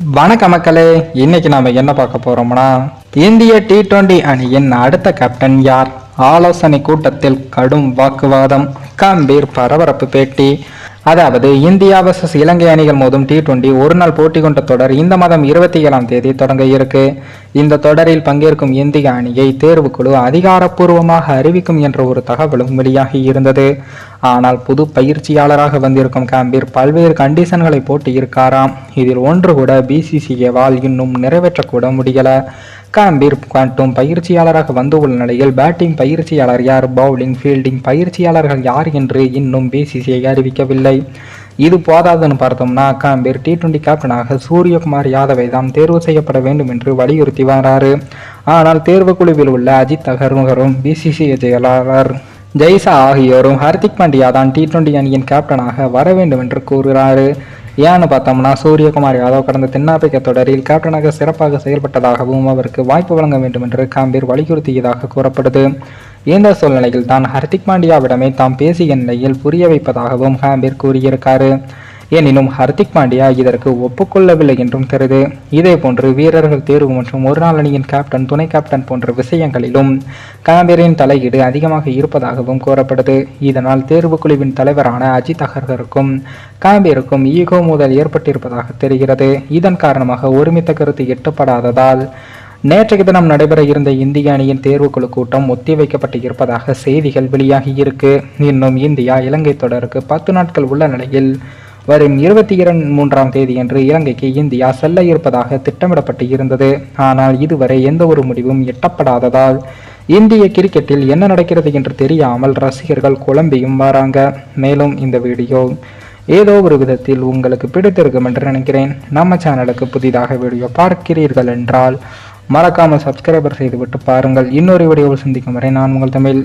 வணக்க மக்களே. இன்னைக்கு நாம என்ன பார்க்க போறோம்னா இந்திய டி டுவெண்டி அணியின் அடுத்த கேப்டன் யார்? ஆலோசனை கூட்டத்தில் கடும் வாக்குவாதம் கம்பீர் பரபரப்பு பேட்டி அதாவது இந்தியா வர்சஸ் இலங்கை அணிகள் மோதும் டி டுவெண்டி ஒரு நாள் போட்டி கொண்ட தொடர் இந்த மாதம் இருபத்தி ஏழாம் தேதி தொடங்க இருக்கு. இந்த தொடரில் பங்கேற்கும் இந்திய அணியை தேர்வுக்குழு அதிகாரப்பூர்வமாக அறிவிக்கும் என்ற ஒரு தகவலும் வெளியாகி இருந்தது. ஆனால் புது பயிற்சியாளராக வந்திருக்கும் காம்பீர் பல்வேறு கண்டிஷன்களை போட்டு இருக்காராம் இதில் ஒன்று கூட பிசிசிஏவால் இன்னும் நிறைவேற்றக்கூட முடியல. காம்பீர் மட்டும் பயிற்சியாளராக வந்துள்ள நிலையில் பேட்டிங் பயிற்சியாளர் யார்? பவுலிங் ஃபீல்டிங் பயிற்சியாளர்கள் யார் என்று இன்னும் பிசிசிஐ அறிவிக்கவில்லை. இது போதாதுன்னு பார்த்தோம்னா காம்பீர் டி டுவெண்டி கேப்டனாக சூரியகுமார் யாதவை தான் தேர்வு செய்யப்பட வேண்டும் என்று வலியுறுத்தி வராரு. ஆனால் தேர்வு குழுவில் உள்ள அஜித் அகர்முகரும் பிசிசிஐ செயலாளர் ஜெய்சா ஆகியோரும் ஹர்திக் பாண்டியா தான் டி டுவெண்டி அணியின் கேப்டனாக வர வேண்டும் என்று கூறுகிறாரு ஏன்னு பார்த்தோம்னா சூரியகுமார் யாதவ் கடந்த தென்னாப்பிரிக்க தொடரில் கேப்டனாக சிறப்பாக செயல்பட்டதாகவும் அவருக்கு வாய்ப்பு வழங்க வேண்டும் என்று காம்பீர் வலியுறுத்தியதாக கூறப்படுது. இந்த சூழ்நிலையில் தான் ஹர்திக் பாண்டியாவிடமே தாம் பேசிய நிலையில் புரிய வைப்பதாகவும் காம்பீர் கூறியிருக்காரு. எனினும் ஹர்திக் பாண்டியா இதற்கு ஒப்புக்கொள்ளவில்லை என்றும் தெரிது. இதே போன்று வீரர்கள் தேர்வு மற்றும் ஒரு நாள் அணியின் கேப்டன் துணை கேப்டன் போன்ற விஷயங்களிலும் காம்பீரின் தலையீடு அதிகமாக இருப்பதாகவும் கூறப்படுது. இதனால் தேர்வு குழுவின் தலைவரான அஜித் அகர்கருக்கும் காம்பீருக்கும் ஈகோ மோதல் ஏற்பட்டிருப்பதாக தெரிகிறது. இதன் காரணமாக ஒருமித்த கருத்து எட்டப்படாததால் நேற்றைய தினம் நடைபெற இருந்த இந்திய அணியின் தேர்வுக்குழு கூட்டம் ஒத்திவைக்கப்பட்டு இருப்பதாக செய்திகள் வெளியாகி இருக்கு. இன்னும் இந்தியா இலங்கை தொடருக்கு பத்து நாட்கள் உள்ள நிலையில் வரும் இருபத்தி இரண்டு மூன்றாம் தேதியன்று இலங்கைக்கு இந்தியா செல்ல இருப்பதாக திட்டமிடப்பட்டு இருந்தது. ஆனால் இதுவரை எந்த ஒரு முடிவும் எட்டப்படாததால் இந்திய கிரிக்கெட்டில் என்ன நடக்கிறது என்று தெரியாமல் ரசிகர்கள் குழம்பியும் வராங்க. மேலும் இந்த வீடியோ ஏதோ ஒரு விதத்தில் உங்களுக்கு பிடித்திருக்கும் என்று நினைக்கிறேன். நம்ம சேனலுக்கு புதிதாக வீடியோ பார்க்கிறீர்கள் என்றால் மறக்காமல் சப்ஸ்கிரைபர் செய்துவிட்டு பாருங்கள். இன்னொரு வீடியோவில் சந்திக்கும் வரை நான் உங்கள் தமிழ்.